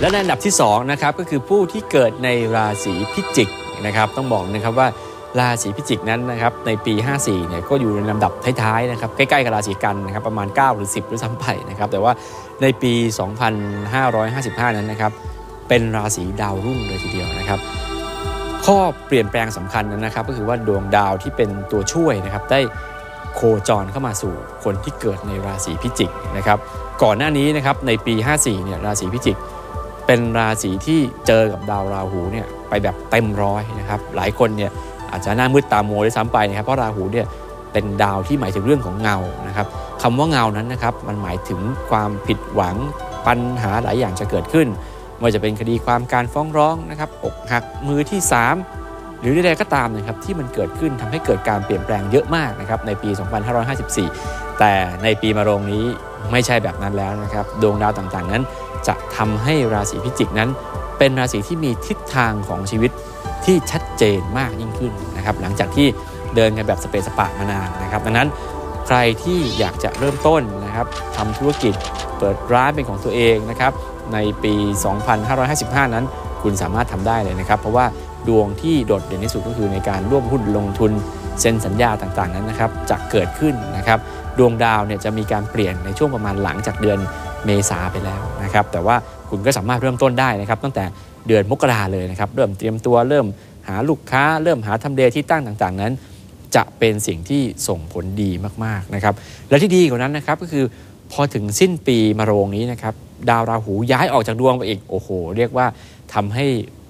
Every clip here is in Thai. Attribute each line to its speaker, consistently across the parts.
Speaker 1: และในอันดับที่2นะครับก็คือผู้ที่เกิดในราศีพิจิกนะครับต้องบอกนะครับว่าราศีพิจิกนั้นนะครับในปี 54เนี่ยก็อยู่ในลำดับท้ายๆนะครับใกล้ ๆ กับราศีกันนะครับประมาณ 9 หรือ 10 หรือซ้ำไปนะครับแต่ว่าในปี 2555 นั้นนะครับเป็นราศีดาวรุ่งเลยทีเดียวนะครับ ข้อเปลี่ยนแปลงสำคัญนั้นนะครับ ก็คือว่าดวงดาวที่เป็นตัวช่วยนะครับได้โคจรเข้ามาสู่คนที่เกิดในราศีพิจิกนะครับก่อนหน้านี้นะครับในปี 54เนี่ยราศีพิจิก เป็นราศีที่เจอกับดาวราหูเนี่ยไปแบบเต็มร้อยนะครับหลายคนเนี่ยอาจจะหน้ามืดตามัวด้วยซ้ำไปนะครับเพราะราหูเนี่ยเป็นดาวที่หมายถึงเรื่องของเงานะครับคำว่าเงานั้นนะครับมันหมายถึงความผิดหวังปัญหาหลายอย่างจะเกิดขึ้นไม่ว่าจะเป็นคดีความการฟ้องร้องนะครับอกหักมือที่ 3 หรือใดๆก็ตามนะครับที่มันเกิดขึ้นทำให้เกิดการเปลี่ยนแปลงเยอะมากนะครับในปี 2554 แต่ในปีมะโรงนี้ไม่ใช่แบบนั้นแล้วนะครับดวงดาวต่างๆนั้น จะทำให้ราศีพิจิกนั้น เป็นราศีที่มีทิศทางของชีวิตที่ชัดเจนมากยิ่งขึ้นนะครับหลังจากที่เดินกันแบบสเปซสปะมานานนะครับดังนั้นใครที่อยากจะเริ่มต้นนะครับทำธุรกิจเปิดร้านเป็นของตัวเองนะครับในปี 2555 นั้น คุณสามารถทำได้เลยนะครับ เพราะว่าดวงที่โดดเด่นที่สุดก็คือในการร่วมหุ้นลงทุนเซ็นสัญญาต่างๆนั้นนะครับจะเกิดขึ้นนะครับดวงดาวเนี่ยจะมีการเปลี่ยนในช่วงประมาณหลังจากเดือน เมษาไปแล้วนะครับ แต่ว่าคุณก็สามารถเริ่มต้นได้นะครับ ตั้งแต่เดือนมกราเลยนะครับ เริ่มเตรียมตัวเริ่มหาลูกค้า เริ่มหาทำเลที่ตั้งต่างๆนั้น จะเป็นสิ่งที่ส่งผลดีมากๆนะครับ และที่ดีกว่านั้นนะครับก็คือพอถึงสิ้นปีมะโรงนี้นะครับดาวราหูย้ายออกจากดวงไปอีกโอ้โห เรียกว่าทำให้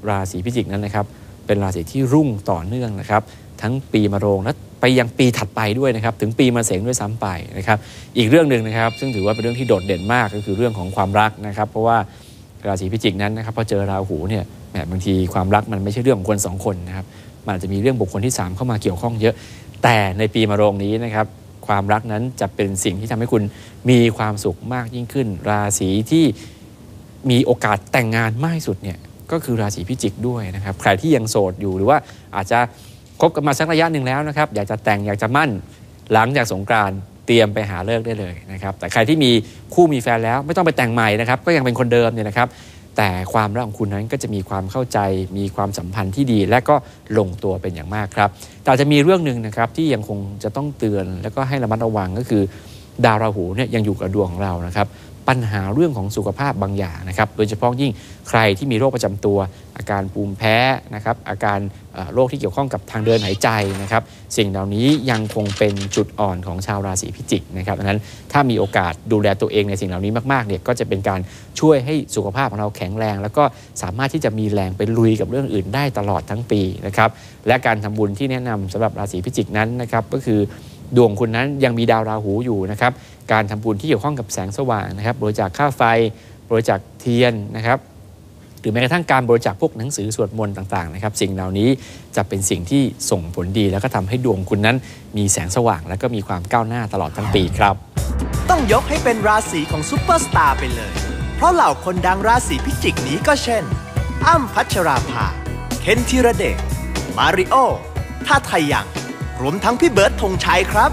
Speaker 1: ราศีพิจิกนั้นนะครับ เป็นราศีที่รุ่งต่อเนื่องนะครับ ทั้งปีมะโรงและ ไปยังปีถัดไปด้วยนะครับถึงปีมะเสงด้วยซ้ำไปนะครับอีกเรื่องหนึ่งนะครับซึ่งถือว่าเป็นเรื่องที่โดดเด่นมากก็คือเรื่องของความรักนะครับ เพราะว่าราศีพิจิกนั้นนะครับพอเจอราหูเนี่ยแหมบางทีความรักมันไม่ใช่เรื่องของคนสองคนนะครับมันอาจจะมีเรื่องบุคคลที่ 3 เข้ามาเกี่ยวข้องเยอะ แต่ในปีมะโรงนี้นะครับความรักนั้นจะเป็นสิ่งที่ทำให้คุณมีความสุขมากยิ่งขึ้น ราศีที่มีโอกาสแต่งงานมากที่สุดเนี่ยก็คือราศีพิจิกด้วยนะครับ ใครที่ยังโสดอยู่หรือว่าอาจจะ คบกันมาสักระยะหนึ่งแล้วนะครับ อยากจะแต่งอยากจะมั่นหลังจากสงกรานต์เตรียมไปหาเลิกได้เลยนะครับ แต่ใครที่มีคู่มีแฟนแล้วไม่ต้องไปแต่งใหม่นะครับ ก็ยังเป็นคนเดิมเนี่ยนะครับ แต่ความรักของคุณนั้นก็จะมีความเข้าใจ มีความสัมพันธ์ที่ดี และก็ลงตัวเป็นอย่างมากครับ แต่จะมีเรื่องหนึ่งนะครับที่ยังคงจะต้องเตือน แล้วก็ให้ระมัดระวังก็คือ ดาวราหูเนี่ยยังอยู่กับดวงของเรานะครับ ปัญหาเรื่องของสุขภาพบางอย่างนะครับ โดยเฉพาะยิ่งใครที่มีโรคประจำตัว อาการภูมิแพ้นะครับ อาการโรคที่เกี่ยวข้องกับทางเดินหายใจนะครับ สิ่งเหล่านี้ยังคงเป็นจุดอ่อนของชาวราศีพิจิกนะครับดังนั้นถ้ามีโอกาสดูแลตัวเองในสิ่งเหล่านี้มากๆเนี่ยก็จะเป็นการช่วยให้สุขภาพของเราแข็งแรง แล้วก็สามารถที่จะมีแรงไปลุยกับเรื่องอื่นได้ตลอดทั้งปีนะครับและการทำบุญที่แนะนำสำหรับราศีพิจิกนั้นนะครับก็คือดวงคุณนั้นยังมีดาวราหูอยู่นะครับ การทำบุญที่เกี่ยวข้องกับแสงสว่างนะครับบริจาคค่าไฟ บริจาคเทียนนะครับหรือแม้กระทั่งการบริจาคพวกหนังสือสวดมนต์ต่างๆนะครับสิ่งเหล่านี้จะเป็นสิ่งที่ส่งผลดี แล้วก็ทำให้ดวงคุณนั้น มีแสงสว่าง และก็มีความก้าวหน้าตลอดทั้งปีครับ
Speaker 2: ต้องยกให้เป็นราศีของซูเปอร์สตาร์ไปเลย เพราะเหล่าคนดังราศีพิจิกนี้ก็เช่น อ้ำพัชราภา เคนธีรเดชมาริโอท่าไทยยังรวมทั้งพี่เบิร์ดธงชัยครับ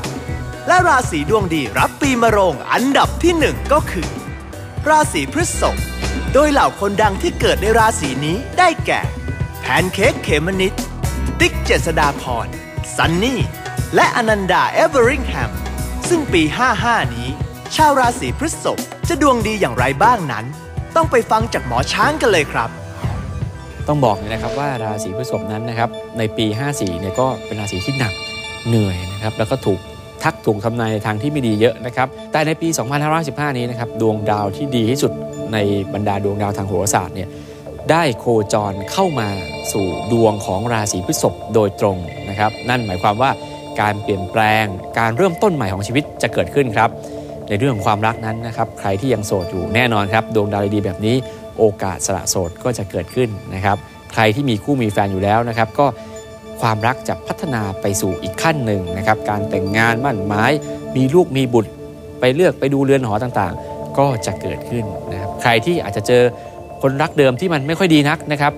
Speaker 2: และราศีดวงดีรับปีมะโรงอันดับที่หนึ่งก็คือ ราศีพฤษภโดยเหล่าคนดังที่เกิดในราศีนี้ได้แก่ แพนเค้กเขมนิดติ๊กเจษดาพรซันนี่ และอนันดาเอเวอริงแฮม ซึ่งปี 55 นี้ ชาวราศีพฤษภจะดวงดีอย่างไรบ้างนั้น ต้องไปฟังจากหมอช้างกันเลยครับ
Speaker 1: ต้องบอกเลยนะครับว่าราศีพฤษภนั้นนะครับในปี 54เนี่ยก็เป็นราศีที่หนักเหนื่อยนะครับแล้วก็ถูก ทักถูกทำนายในทางที่ไม่ดีเยอะนะครับ แต่ในปี 2515 นี้นะครับดวงดาวที่ดีที่สุดในบรรดาดวงดาวทางโหราศาสตร์เนี่ยได้โคจรเข้ามาสู่ดวงของราศีพฤษภโดยตรงนะครับ นั่นหมายความว่าการเปลี่ยนแปลงการเริ่มต้นใหม่ของชีวิตจะเกิดขึ้นครับ ในเรื่องของความรักนั้นนะครับใครที่ยังโสดอยู่แน่นอนครับดวงดาวดีแบบนี้โอกาสสละโสดก็จะเกิดขึ้นนะครับ ใครที่มีคู่มีแฟนอยู่แล้วนะครับ ก็ ความรักจะพัฒนาไปสู่อีกขั้นหนึ่งนะครับการแต่งงานมั่นหมายมีลูกมีบุตร ไปเลือกไปดูเรือนหอต่างๆ ก็จะเกิดขึ้นนะครับใครที่อาจจะเจอคนรักเดิมที่มันไม่ค่อยดีนักนะครับ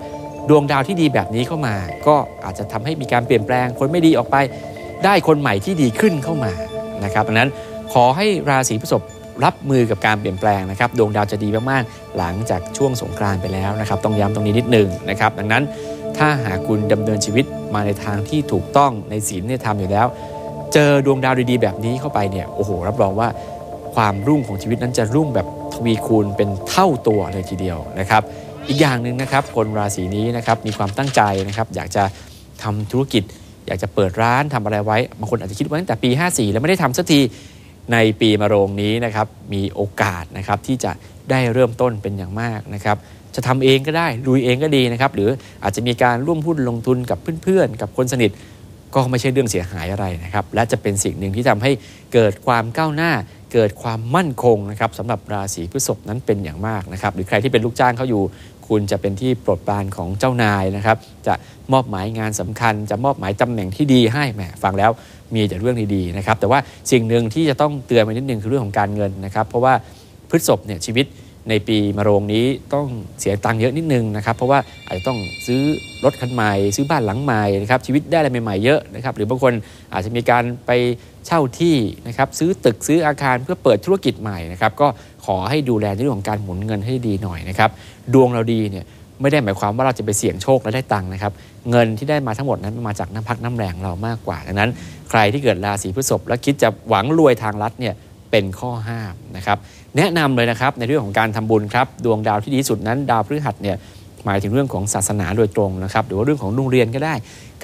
Speaker 1: ดวงดาวที่ดีแบบนี้เข้ามา ก็อาจจะทำให้มีการเปลี่ยนแปลง คนไม่ดีออกไป ได้คนใหม่ที่ดีขึ้นเข้ามานะครับดังนั้นขอให้ราศีพฤษภรับมือกับการเปลี่ยนแปลงนะครับดวงดาวจะดีมากๆหลังจากช่วงสงกรานต์ไปแล้วนะครับต้องย้ำตรงนี้นิดหนึงนะครับดังนั้นถ้าหากคุณดำเนินชีวิต มาในทางที่ถูกต้องในศีลในธรรมอยู่แล้ว เจอดวงดาวดีๆ แบบนี้เข้าไปเนี่ยโอ้โห รับรองว่าความรุ่งของชีวิตนั้นจะรุ่งแบบทวีคูณเป็นเท่าตัวเลยทีเดียวนะครับ อีกอย่างหนึ่งนะครับ คนราศีนี้นะครับมีความตั้งใจนะครับ อยากจะทำธุรกิจ อยากจะเปิดร้านทำอะไรไว้บางคนอาจจะคิดว่าตั้งแต่ปี 54 แล้วไม่ได้ทำสักที ในปีมะโรงนี้นะครับมีโอกาสนะครับที่จะได้เริ่มต้นเป็นอย่างมากนะครับจะทำเองก็ได้ลุยเองก็ดีนะครับหรืออาจจะมีการร่วมหุ้นลงทุนกับเพื่อนๆ กับคนสนิท ก็ไม่ใช่เรื่องเสียหายอะไรนะครับและจะเป็นสิ่งหนึ่งที่ทำให้เกิดความก้าวหน้า เกิดความมั่นคงนะครับสำหรับราศีพฤษภนั้นเป็นอย่างมากนะครับหรือใครที่เป็นลูกจ้างเขาอยู่ คุณจะเป็นที่โปรดปรานของเจ้านายนะครับ จะมอบหมายงานสำคัญ จะมอบหมายตำแหน่งที่ดีให้แหมฟังแล้วมีแต่เรื่องดีๆนะครับ แต่ว่าสิ่งหนึ่งที่จะต้องเตือนไปนิดนึงคือเรื่องของการเงินนะครับ เพราะว่าพฤษภเนี่ยชีวิต ในปีมะโรงนี้ต้องเสียตังค์เยอะนิดนึงนะครับ เพราะว่าอาจจะต้องซื้อรถคันใหม่ ซื้อบ้านหลังใหม่นะครับชีวิตได้อะไรใหม่ๆเยอะนะครับหรือบางคนอาจจะมีการไปเช่าที่นะครับซื้อตึกซื้ออาคารเพื่อเปิดธุรกิจใหม่นะครับก็ขอให้ดูแลในเรื่องของการหมุนเงินให้ดีหน่อยนะครับดวงเราดีเนี่ยไม่ได้หมายความว่าเราจะไปเสี่ยงโชคและได้ตังค์นะครับ เงินที่ได้มาทั้งหมดนั้นมาจากน้ำพักน้ำแรงเรามากกว่าดังนั้น ใครที่เกิดราศีพฤษภและคิดจะหวังรวยทางลัดเนี่ยเป็นข้อห้ามนะครับ แนะนำเลยนะครับในเรื่องของการทำบุญครับดวงดาวที่ดีที่สุดนั้น ดาวพฤหัสเนี่ยหมายถึงเรื่องของศาสนาโดยตรงนะครับหรือว่าเรื่องของโรงเรียนก็ได้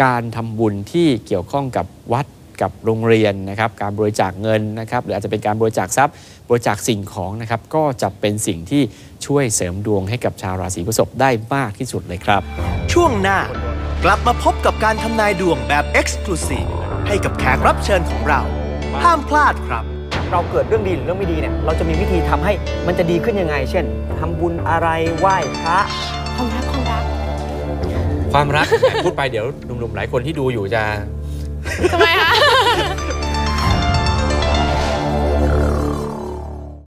Speaker 1: การทำบุญที่เกี่ยวข้องกับวัดกับโรงเรียนนะครับการบริจาคเงินนะครับหรืออาจจะเป็นการบริจาคทรัพย์ บริจาคสิ่งของนะครับก็จะเป็นสิ่งที่ช่วยเสริมดวงให้กับชาวราศีพฤษภได้มากที่สุดเลยครับ
Speaker 2: ช่วงหน้ากลับมาพบกับการทำนายดวงแบบ Exclusive ให้กับแขกรับเชิญของเรา ห้ามพลาดครับ
Speaker 3: เราเกิดเรื่องดีหรือเรื่องไม่ดีเนี่ยเราจะมีวิธีทำให้มันจะดีขึ้นยังไง เช่นทำบุญอะไรไหว้พระ
Speaker 4: ความรักความรัก
Speaker 1: ความรัก พูดไปเดี๋ยวหนุ่มๆหลายคนที่ดูอยู่จะ
Speaker 4: ทำไมคะ